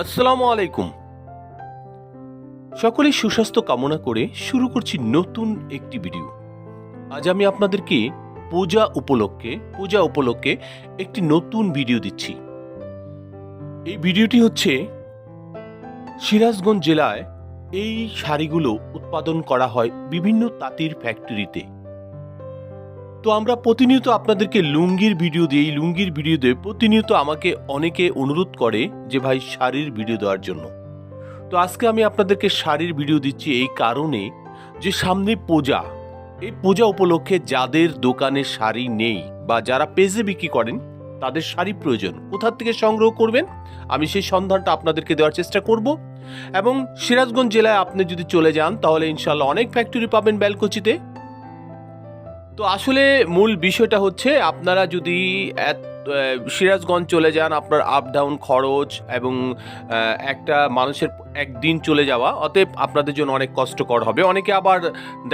আসসালামু আলাইকুম। সকলে সুস্বাস্থ্য কামনা করে শুরু করছি নতুন একটি ভিডিও। আজ আমি আপনাদেরকে পূজা উপলক্ষে পূজা উপলক্ষে একটি নতুন ভিডিও দিচ্ছি। এই ভিডিওটি হচ্ছে সিরাজগঞ্জ জেলায় এই শাড়িগুলো উৎপাদন করা হয় বিভিন্ন তাঁতির ফ্যাক্টরিতে তো আমরা প্রতিনিয়ত আপনাদেরকে লুঙ্গির ভিডিও দিই এই লুঙ্গির ভিডিও দিয়ে প্রতিনিয়ত আমাকে অনেকে অনুরোধ করে যে ভাই শাড়ির ভিডিও দেওয়ার জন্য। তো আজকে আমি আপনাদেরকে শাড়ির ভিডিও দিচ্ছি এই কারণে যে সামনে পূজা। এই পূজা উপলক্ষে যাদের দোকানে শাড়ি নেই বা যারা পেজে বিক্রি করেন, তাদের শাড়ি প্রয়োজন। কোথার থেকে সংগ্রহ করবেন? আমি সেই সন্ধানটা আপনাদেরকে দেওয়ার চেষ্টা করব। এবং সিরাজগঞ্জ জেলায় আপনি যদি চলে যান, তাহলে ইনশাল্লাহ অনেক ফ্যাক্টরি পাবেন বেলকুচিতে। তো আসলে মূল বিষয়টা হচ্ছে আপনারা যদি সিরাজগঞ্জ চলে যান, আপনার আপ ডাউন খরচ এবং একটা মানুষের একদিন চলে যাওয়া, অতএব আপনাদের জন্য অনেক কষ্টকর হবে। অনেকে আবার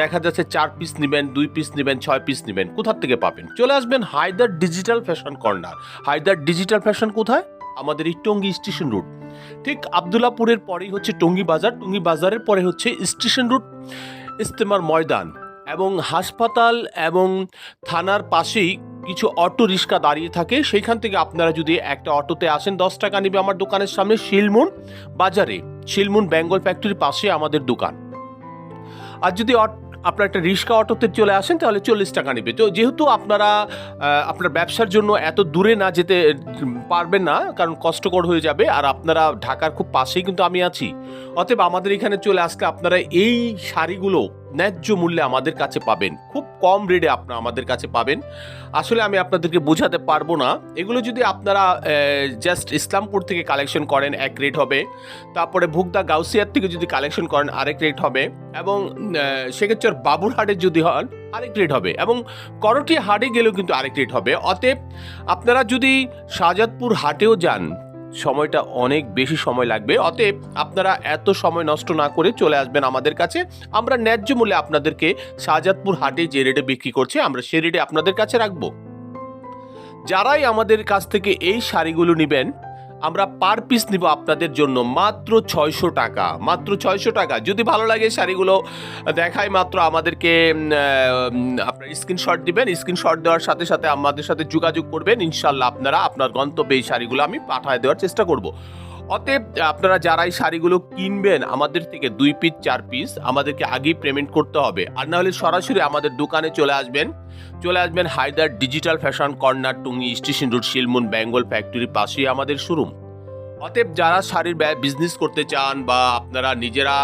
দেখা যাচ্ছে চার পিস নেবেন, দুই পিস নেবেন, ছয় পিস নেবেন, কোথার থেকে পাবেন? চলে আসবেন Haider digital fashion corner Haider digital fashion কোথায়? আমাদের এই টঙ্গী স্টেশন রুট ঠিক আবদুল্লাপুরের পরেই হচ্ছে টঙ্গী বাজার। টঙ্গী বাজারের পরে হচ্ছে স্টেশন রুট ইস্তেমার ময়দান। এবং হাসপাতাল এবং থানার পাশেই কিছু অটো রিক্সা দাঁড়িয়ে থাকে। সেইখান থেকে আপনারা যদি একটা অটোতে আসেন, দশ টাকা নিবে আমার দোকানের সামনে শিলমুন বাজারে শিলমুন বেঙ্গল ফ্যাক্টরির পাশে আমাদের দোকান। আর যদি আপনার একটা রিক্সা অটোতে চলে আসেন, তাহলে চল্লিশ টাকা নেবে। তো যেহেতু আপনারা আপনার ব্যবসার জন্য এত দূরে না যেতে পারবেন না, কারণ কষ্টকর হয়ে যাবে, আর আপনারা ঢাকার খুব পাশেই কিন্তু আমি আছি। অতএব আমাদের এখানে চলে আসলে আপনারা এই শাড়িগুলো ন্যায্য মূল্যে আমাদের কাছে পাবেন। খুব কম রেটে আপনারা আমাদের কাছে পাবেন। আসলে আমি আপনাদেরকে বোঝাতে পারব না। এগুলো যদি আপনারা জাস্ট ইসলামপুর থেকে কালেকশন করেন, এক রেট হবে। তারপরে ভুগদা গাউসিয়ার থেকে যদি কালেকশন করেন, আরেক রেট হবে। এবং সেক্ষেত্রে বাবুরহাটের যদি হন, আরেক রেট হবে। এবং করটিয়া হাটে গেলেও কিন্তু আরেক রেট হবে। অতএব আপনারা যদি শাহজাদপুর হাটেও যান সময়টা অনেক বেশি সময় লাগবে। অতএব আপনারা এত সময় নষ্ট না করে চলে আসবেন আমাদের কাছে। আমরা ন্যায্য মূল্যে আপনাদেরকে শাহজাদপুর হাটে যে রেটে বিক্রি করছে, আমরা সে রেটে আপনাদের কাছে রাখব। যারাই আমাদের কাছ থেকে এই শাড়িগুলো নেবেন আমরা পার পিস নিব আপনাদের জন্য মাত্র ছয়শো টাকা। মাত্র ছয়শো টাকা। যদি ভালো লাগে শাড়িগুলো দেখায় মাত্র আমাদেরকে আপনার স্ক্রিনশট দিবেন। স্ক্রিনশট দেওয়ার সাথে সাথে আমাদের সাথে যোগাযোগ করবেন। ইনশাল্লাহ আপনারা আপনার গন্তব্যে এই শাড়িগুলো আমি পাঠায় দেওয়ার চেষ্টা করব। অতএব, আপনারা যারা এই শাড়িগুলো কিনবেন, আমাদের থেকে দুই পিস চার পিস আমাদেরকে আগেই পেমেন্ট করতে হবে। আর না হলে সরাসরি আমাদের দোকানে চলে আসবেন। চলে আসবেন Haider digital fashion corner Tongi, station road Shilmun Bengal ফ্যাক্টরির পাশেই আমাদের শোরুম অতএব, যারা শাড়ির বিজনেস করতে চান বা আপনারা নিজেরা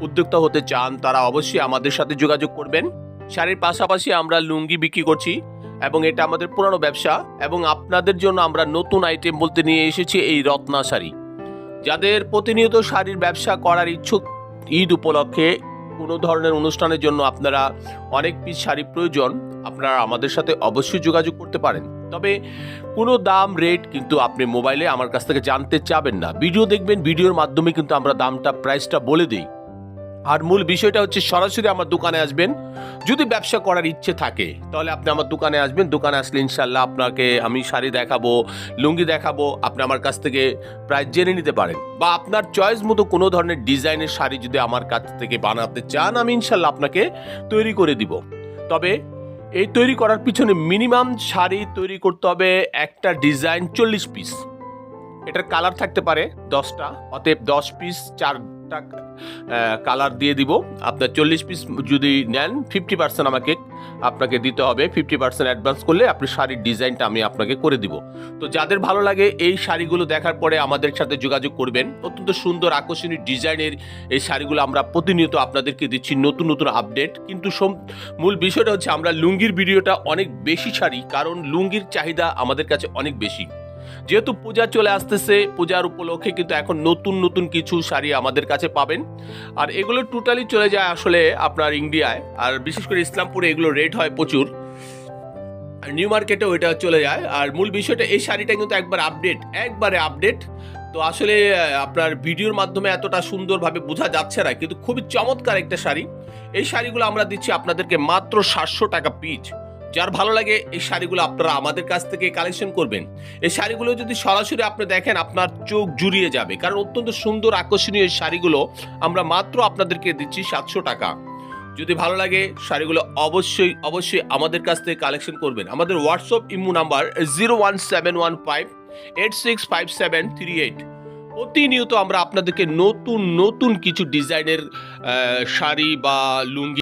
উদ্যোক্তা হতে চান, তারা অবশ্যই আমাদের সাথে যোগাযোগ করবেন। শাড়ির পাশাপাশি আমরা লুঙ্গি বিক্রি করছি এবং এটা আমাদের পুরানো ব্যবসা এবং আপনাদের জন্য আমরা নতুন আইটেম বলতে নিয়ে এসেছি এই রত্না শাড়ি। যাদের প্রতিনিয়ত শাড়ির ব্যবসা করার ইচ্ছুক, ঈদ উপলক্ষে কোনো ধরনের অনুষ্ঠানের জন্য আপনারা অনেক পিস শাড়ি প্রয়োজন, আপনারা আমাদের সাথে অবশ্যই যোগাযোগ করতে পারেন। তবে কোনো দাম রেট কিন্তু আপনি মোবাইলে আমার কাছ থেকে জানতে চাবেন না। ভিডিও দেখবেন, ভিডিওর মাধ্যমে কিন্তু আমরা দামটা প্রাইসটা বলে দিই। আর মূল বিষয়টা হচ্ছে সরাসরি আমার দোকানে আসবেন। যদি ব্যবসা করার ইচ্ছে থাকে, তাহলে আপনি আমার দোকানে আসবেন। দোকানে আসলে ইনশাল্লাহ আপনাকে আমি শাড়ি দেখাবো, লুঙ্গি দেখাবো, আপনি আমার কাছ থেকে প্রায় জেনে নিতে পারেন। বা আপনার চয়েস মতো কোনো ধরনের ডিজাইনের শাড়ি যদি আমার কাছ থেকে বানাতে চান, আমি ইনশাল্লাহ আপনাকে তৈরি করে দিব। তবে এই তৈরি করার পিছনে মিনিমাম শাড়ি তৈরি করতে হবে একটা ডিজাইন চল্লিশ পিস। এটার কালার থাকতে পারে দশটা, অতএব দশ পিস চারটা কালার দিয়ে দিব। আপনার চল্লিশ পিস যদি নেন ফিফটি পার্সেন্ট আমাকে, আপনাকে দিতে হবে। ফিফটি পার্সেন্ট অ্যাডভান্স করলে আপনি শাড়ির ডিজাইনটা আমি আপনাকে করে দিব। তো যাদের ভালো লাগে এই শাড়িগুলো দেখার পরে আমাদের সাথে যোগাযোগ করবেন। অত্যন্ত সুন্দর, আকর্ষণীয় ডিজাইনের এই শাড়িগুলো আমরা প্রতিনিয়ত আপনাদেরকে দিচ্ছি নতুন নতুন আপডেট কিন্তু মূল বিষয়টা হচ্ছে আমরা লুঙ্গির ভিডিওটা অনেক বেশি ছাড়ি কারণ লুঙ্গির চাহিদা আমাদের কাছে অনেক বেশি। যেহেতু পূজা চলে আসতেছে, পূজার উপলক্ষে কিন্তু এখন নতুন নতুন কিছু শাড়ি আমাদের কাছে পাবেন। আর এগুলো টোটালি চলে যায় আসলে আপনার ইন্ডিয়ায়। আর বিশেষ করে ইসলামপুরে এগুলো রেট হয় প্রচুর। নিউ মার্কেটেও এটা চলে যায়। আর মূল বিষয়টা, এই শাড়িটা কিন্তু একবার আপডেট একবারে আপডেট তো আসলে আপনার ভিডিওর মাধ্যমে এতটা সুন্দরভাবে বোঝা যাচ্ছে না, কিন্তু খুবই চমৎকার একটা শাড়ি। এই শাড়িগুলো আমরা দিচ্ছি আপনাদেরকে মাত্র সাতশো টাকা পিচ যার ভালো লাগে এই শাড়িগুলো আপনারা আমাদের কাছ থেকে কালেকশন করবেন। এই শাড়িগুলো যদি সরাসরি আপনি দেখেন, আপনার চোখ জুড়িয়ে যাবে। কারণ অত্যন্ত সুন্দর, আকর্ষণীয় শাড়িগুলো আমরা মাত্র আপনাদেরকে দিচ্ছি সাতশো টাকা। যদি ভালো লাগে শাড়িগুলো অবশ্যই অবশ্যই আমাদের কাছ থেকে কালেকশন করবেন। আমাদের WhatsApp imo number zero one seven one five eight six five seven three eight প্রতিনিয়ত আমরা আপনাদেরকে নতুন নতুন কিছু ডিজাইনের শাড়ি বা লুঙ্গি